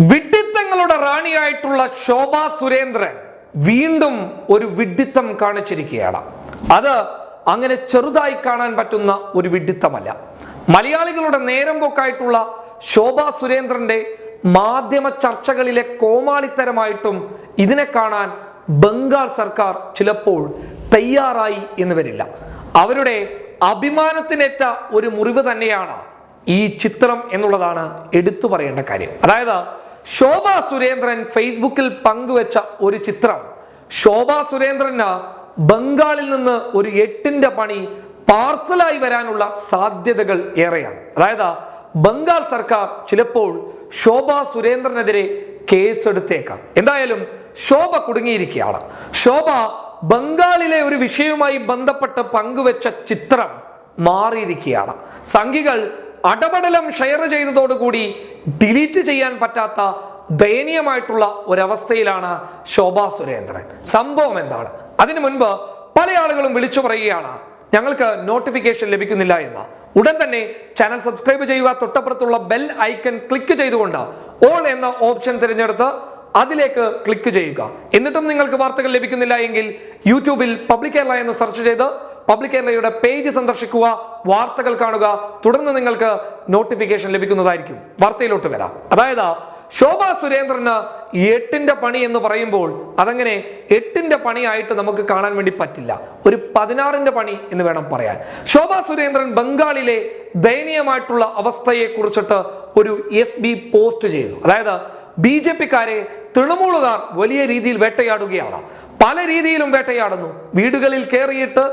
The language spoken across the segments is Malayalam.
വിഡ്ഢിത്തങ്ങളുടെ റാണിയായിട്ടുള്ള ശോഭ സുരേന്ദ്രൻ വീണ്ടും ഒരു വിഡ്ഢിത്തം കാണിച്ചിരിക്കുകയാണ്. അത് അങ്ങനെ ചെറുതായി കാണാൻ പറ്റുന്ന ഒരു വിഡ്ഢിത്തമല്ല മലയാളികളുടെ നേരം പോക്കായിട്ടുള്ള ശോഭ സുരേന്ദ്രന്റെ മാധ്യമ ചർച്ചകളിലെ കോമാളിത്തരമായിട്ടും ഇതിനെ കാണാൻ ബംഗാൾ സർക്കാർ ചിലപ്പോൾ തയ്യാറായി എന്ന് വരില്ല. അവരുടെ അഭിമാനത്തിനേറ്റ ഒരു മുറിവ് തന്നെയാണ് ഈ ചിത്രം എന്നുള്ളതാണ് എടുത്തു പറയേണ്ട കാര്യം. അതായത് ശോഭ സുരേന്ദ്രൻ ഫേസ്ബുക്കിൽ പങ്കുവെച്ച ഒരു ചിത്രം. ശോഭ സുരേന്ദ്രന് ബംഗാളിൽ നിന്ന് ഒരു എട്ടിന്റെ പണി പാർസലായി വരാനുള്ള സാധ്യതകൾ ഏറെയാണ്. അതായത് ബംഗാൾ സർക്കാർ ചിലപ്പോൾ ശോഭ സുരേന്ദ്രനെതിരെ കേസെടുത്തേക്കാം. എന്തായാലും ശോഭ കുടുങ്ങിയിരിക്കുകയാണ്. ശോഭ ബംഗാളിലെ ഒരു വിഷയവുമായി ബന്ധപ്പെട്ട് പങ്കുവെച്ച ചിത്രം മാറിയിരിക്കുകയാണ്. സംഘികൾ അടപടലം ഷെയർ ചെയ്തതോടുകൂടി ഡിലീറ്റ് ചെയ്യാൻ പറ്റാത്ത ദയനീയമായിട്ടുള്ള ഒരവസ്ഥയിലാണ് ശോഭാ സുരേന്ദ്രൻ. സംഭവം എന്താണ്? അതിനു മുൻപ് പല ആളുകളും വിളിച്ചു പറയുകയാണ് ഞങ്ങൾക്ക് നോട്ടിഫിക്കേഷൻ ലഭിക്കുന്നില്ല എന്ന്. ഉടൻ തന്നെ ചാനൽ സബ്സ്ക്രൈബ് ചെയ്യുക തൊട്ടപ്പുറത്തുള്ള ബെൽ ഐക്കൺ ക്ലിക്ക് ചെയ്തുകൊണ്ട് ഓൾ എന്ന ഓപ്ഷൻ തിരഞ്ഞെടുത്ത് അതിലേക്ക് ക്ലിക്ക് ചെയ്യുക. എന്നിട്ടും നിങ്ങൾക്ക് വാർത്തകൾ ലഭിക്കുന്നില്ല എങ്കിൽ യൂട്യൂബിൽ പബ്ലിക് കേരള എന്ന് സെർച്ച് ചെയ്ത് പബ്ലിക് കേരളയുടെ പേജ് സന്ദർശിക്കുക വാർത്തകൾ കാണുക തുടർന്ന് നിങ്ങൾക്ക് നോട്ടിഫിക്കേഷൻ ലഭിക്കുന്നതായിരിക്കും. വാർത്തയിലോട്ട് വരാം. അതായത് ശോഭ സുരേന്ദ്രന് എട്ടിന്റെ പണി എന്ന് പറയുമ്പോൾ അതങ്ങനെ എട്ടിന്റെ പണിയായിട്ട് നമുക്ക് കാണാൻ വേണ്ടി പറ്റില്ല. ഒരു പതിനാറിന്റെ പണി എന്ന് വേണം പറയാൻ. ശോഭ സുരേന്ദ്രൻ ബംഗാളിലെ ദയനീയമായിട്ടുള്ള അവസ്ഥയെ ഒരു എഫ് ബി പോസ്റ്റ് ചെയ്യുന്നു. അതായത് ബി ജെ പിക്കാരെ തൃണമൂലുകാർ വലിയ രീതിയിൽ വേട്ടയാടുകയാണ്. പല രീതിയിലും വേട്ടയാടുന്നു. വീടുകളിൽ കയറിയിട്ട്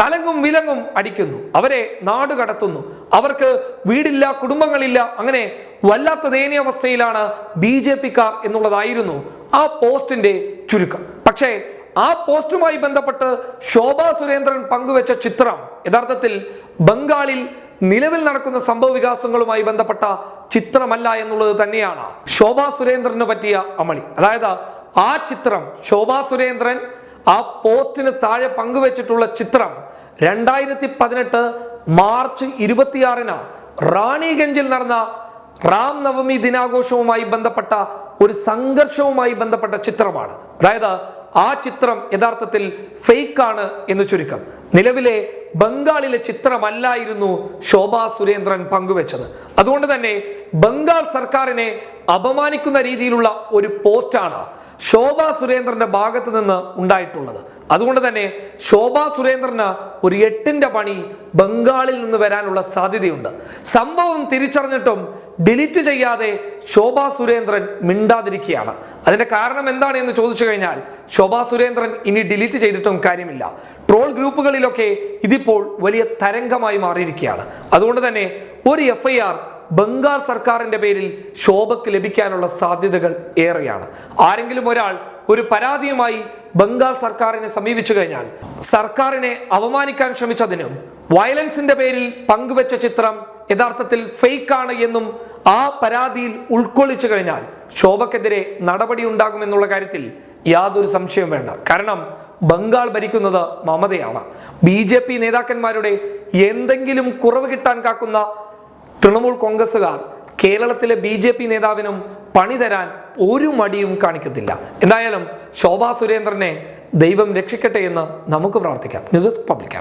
തലങ്ങും വിലങ്ങും അടിക്കുന്നു. അവരെ നാട് കടത്തുന്നു. അവർക്ക് വീടില്ല കുടുംബങ്ങളില്ല അങ്ങനെ വല്ലാത്ത ദയനീയാവസ്ഥയിലാണ് ബി ജെ പിക്കാർ എന്നുള്ളതായിരുന്നു ആ പോസ്റ്റിന്റെ ചുരുക്കം. പക്ഷേ ആ പോസ്റ്റുമായി ബന്ധപ്പെട്ട് ശോഭാ സുരേന്ദ്രൻ പങ്കുവച്ച ചിത്രം യഥാർത്ഥത്തിൽ ബംഗാളിൽ നിലവിൽ നടക്കുന്ന സംഭവ വികാസങ്ങളുമായി ബന്ധപ്പെട്ട ചിത്രമല്ല എന്നുള്ളത് തന്നെയാണ് ശോഭാ സുരേന്ദ്രന് പറ്റിയ അമളി. അതായത് ആ ചിത്രം ശോഭാ സുരേന്ദ്രൻ ആ പോസ്റ്റിന് താഴെ പങ്കുവച്ചിട്ടുള്ള ചിത്രം രണ്ടായിരത്തി പതിനെട്ട് മാർച്ച് ഇരുപത്തിയാറിന് റാണിഗഞ്ചിൽ നടന്ന റാം നവമി ദിനാഘോഷവുമായി ബന്ധപ്പെട്ട ഒരു സംഘർഷവുമായി ബന്ധപ്പെട്ട ചിത്രമാണ്. അതായത് ആ ചിത്രം യഥാർത്ഥത്തിൽ ഫേക്ക് ആണ് എന്ന് ചുരുക്കം. നിലവിലെ ബംഗാളിലെ ചിത്രമല്ലായിരുന്നു ശോഭാ സുരേന്ദ്രൻ പങ്കുവച്ചത്. അതുകൊണ്ട് തന്നെ ബംഗാൾ സർക്കാരിനെ അപമാനിക്കുന്ന രീതിയിലുള്ള ഒരു പോസ്റ്റാണ് ശോഭാ സുരേന്ദ്രന്റെ ഭാഗത്ത് നിന്ന് ഉണ്ടായിട്ടുള്ളത്. അതുകൊണ്ട് തന്നെ ശോഭാ സുരേന്ദ്രന് ഒരു എട്ടിന്റെ പണി ബംഗാളിൽ നിന്ന് വരാനുള്ള സാധ്യതയുണ്ട്. സംഭവം തിരിച്ചറിഞ്ഞിട്ടും ഡിലീറ്റ് ചെയ്യാതെ ശോഭാ സുരേന്ദ്രൻ മിണ്ടാതിരിക്കുകയാണ്. അതിന്റെ കാരണം എന്താണ് എന്ന് ചോദിച്ചു കഴിഞ്ഞാൽ ശോഭാ സുരേന്ദ്രൻ ഇനി ഡിലീറ്റ് ചെയ്തിട്ടും കാര്യമില്ല. ട്രോൾ ഗ്രൂപ്പുകളിലൊക്കെ ഇതിപ്പോൾ വലിയ തരംഗമായി മാറിയിരിക്കുകയാണ്. അതുകൊണ്ട് തന്നെ ഒരു എഫ് ബംഗാൾ സർക്കാരിന്റെ പേരിൽ ശോഭയ്ക്ക് ലഭിക്കാനുള്ള സാധ്യതകൾ ഏറെയാണ്. ആരെങ്കിലും ഒരാൾ ഒരു പരാതിയുമായി ബംഗാൾ സർക്കാരിനെ സമീപിച്ചു കഴിഞ്ഞാൽ സർക്കാരിനെ അപമാനിക്കാൻ ശ്രമിച്ചതിനും വയലൻസിന്റെ പേരിൽ പങ്കുവച്ച ചിത്രം യഥാർത്ഥത്തിൽ ഫേക്ക് ആണ് എന്നും ആ പരാതിയിൽ ഉൾക്കൊള്ളിച്ചു കഴിഞ്ഞാൽ ശോഭക്കെതിരെ നടപടി ഉണ്ടാകുമെന്നുള്ള കാര്യത്തിൽ യാതൊരു സംശയവും വേണ്ട. കാരണം ബംഗാൾ ഭരിക്കുന്നത് മമതയാണ്. ബി ജെ പി നേതാക്കന്മാരുടെ എന്തെങ്കിലും കുറവ് കിട്ടാൻ കാക്കുന്ന തൃണമൂൽ കോൺഗ്രസുകാർ കേരളത്തിലെ ബി ജെ പി നേതാവിനും പണി തരാൻ ഒരു മടിയും കാണിക്കത്തില്ല. എന്തായാലും ശോഭാ സുരേന്ദ്രനെ ദൈവം രക്ഷിക്കട്ടെ എന്ന് നമുക്ക് പ്രാർത്ഥിക്കാം. News desk public